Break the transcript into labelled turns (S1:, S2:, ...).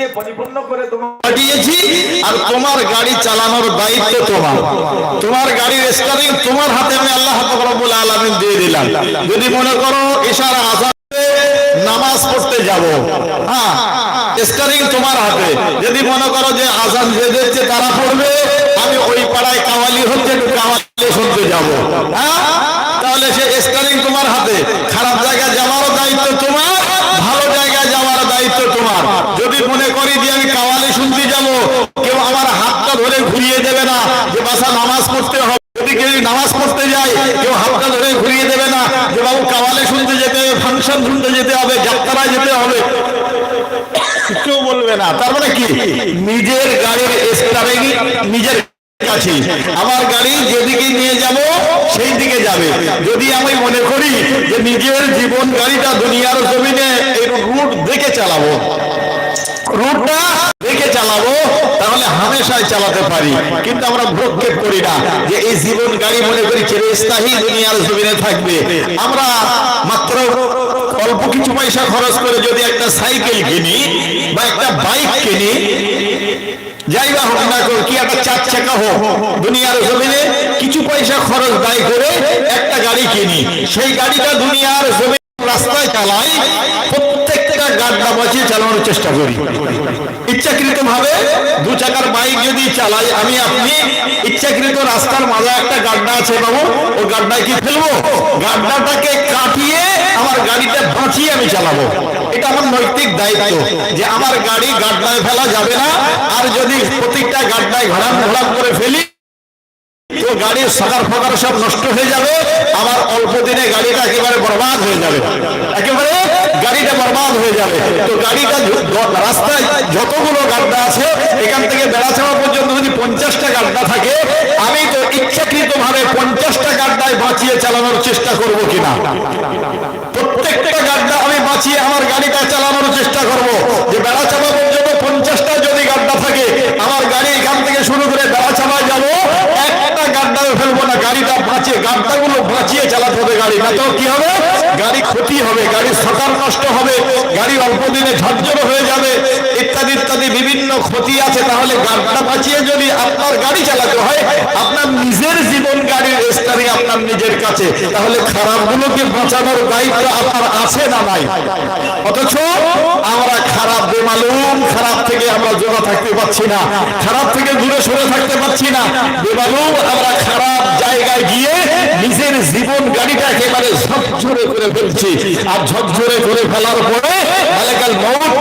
S1: দিয়ে পরিপূর্ণ করে
S2: আর তোমার গাড়ি চালানোর দায়িত্ব তোমার। তোমার গাড়ির স্টারিং তোমার হাতে আমি আল্লাহ দিয়ে দিলাম। যদি মনে করো ইশার আজান নামাজ পড়তে যাব। হ্যাঁ স্টারিং তোমার হাতে। যদি মনে করো যে আজান যে দিচ্ছে তারা পড়বে, আমি ওই পাড়ায় কাওয়ালি হচ্ছে কাওয়ালি শুনতে যাব। হ্যাঁ তাহলে সে স্টারিং তোমার হাতে খারাপ জায়গায় যাওয়ারও দায়িত্ব তোমার ভালো জায়গায় যাওয়ার দায়িত্ব তোমার যদি মনে করি যে আমি কাওয়ালি শুনতে যাব কেউ আমার হাতটা ধরে ঘুরিয়ে দেবে বাসা নামাজ পড়তে হবে। যদি কেউ নামাজ পড়তে যায়, কেউ হাতটা ধরে ঘুরিয়ে দেবে না। যে বাবু কাওয়ালে শুনতে যেতে হবে, ফাংশন শুনতে যেতে হবে, যাত্রায় যেতে হবে। কেউ বলবে না। মানে কি? নিজের গাড়ির নিজের কাছে। আমার গাড়ি যেদিকে নিয়ে যাব, সেই দিকে যাবে। যদি আমি মনে করি যে নিজের জীবন গাড়িটা দুনিয়ার জমিনে এই রুট দেখে চালাবো। রুটটা দেখে চালাবো। তাহলে চালাতে পারি। কিন্তু আমরা ভ্রক্ষেপ করি না যে এই জীবন গাড়ি মনে করি চিরস্থায়ী দুনিয়ার জমিনে থাকবে। আমরা মাত্র অল্প কিছু পয়সা খরচ করে যদি একটা সাইকেল কিনি বা একটা বাইক কিনি, যাই বা হোক না কি একটা চার চাকা হোক, দুনিয়ার জমিনে কিছু পয়সা খরচ দায় করে একটা গাড়ি কিনি। সেই গাড়িটা দুনিয়ার জমিনে রাস্তায় চালাই গাড্ডা বাঁচিয়ে চালানোর চেষ্টা করি। ইচ্ছাকৃত ভাবে দু চাকার বাইক যদি চালাই, আমি আপনি ইচ্ছাকৃত রাস্তার মাঝে একটা গাড্ডা আছে বাবু ও গাড্ডায় কি ফেলব? গাড্ডাটাকে কাটিয়ে আমার গাড়িটা বাঁচিয়ে আমি চালাবো। এটা আমার নৈতিক দায়িত্ব যে আমার গাড়ি গাড্ডায় ফেলা যাবে না, আর যদি প্রত্যেকটা গাড্ডায় ঘোরাম ঘোরাম করে ফেলি, তো গাড়ির সাদার ফকার সব নষ্ট হয়ে যাবে, আবার অল্প দিনে গাড়িটা একেবারে বরবাদ হয়ে যাবে। বরবাদ হয়ে যাবে। তো গাড়িটা রাস্তায় যতগুলো গাড্ডা আছে, এখান থেকে বেড়াচাওয়া পর্যন্ত যদি পঞ্চাশটা গাড্ডা থাকে, আমি তো ইচ্ছাকৃত ভাবে পঞ্চাশটা গাড্ডায় বাঁচিয়ে চালানোর চেষ্টা করব কিনা? প্রত্যেকটা গাড্ডা আমি বাঁচিয়ে আমার গাড়িটা চালানোর চেষ্টা করব। যে বেড়াচাপা পর্যন্ত পঞ্চাশটা যদি গাড্ডা থাকে, আমার গাড়ি এখান থেকে শুরু করে বেড়াচাপায় যাব, একটা গাড্ডায় ফেলব না। গাড়িটা বাঁচিয়ে, গাড্ডাগুলো বাঁচিয়ে চালাতে হবে গাড়ি, না তো কি হবে? গাড়ি ক্ষতি হবে, গাড়ির সাঁতার নষ্ট হবে, গাড়ি অল্প দিনে ঝরঝর হয়ে যাবে, ইত্যাদি ইত্যাদি বিভিন্ন ক্ষতি আছে, তাহলে গাড়িটা বাঁচিয়ে যদি আপনার গাড়ি চালাতে হয়, আপনার নিজের আপনার নিজের কাছে, তাহলে খারাপগুলোকে বাঁচানোর দায়িত্ব আপনার আছে না নাই? অথচ আমরা খারাপ বেমালুম, খারাপ থেকে আমরা জোড়া থাকতে পারছি না, খারাপ থেকে দূরে সরে থাকতে পারছি না। বেমালুম, আমরা খারাপ জায়গায় গিয়ে নিজের জীবন গাড়িটা একেবারে ঝকঝরে করে ফেলছি। আর ঝকঝরে করে ফেলার পরে মালেকাল মৌত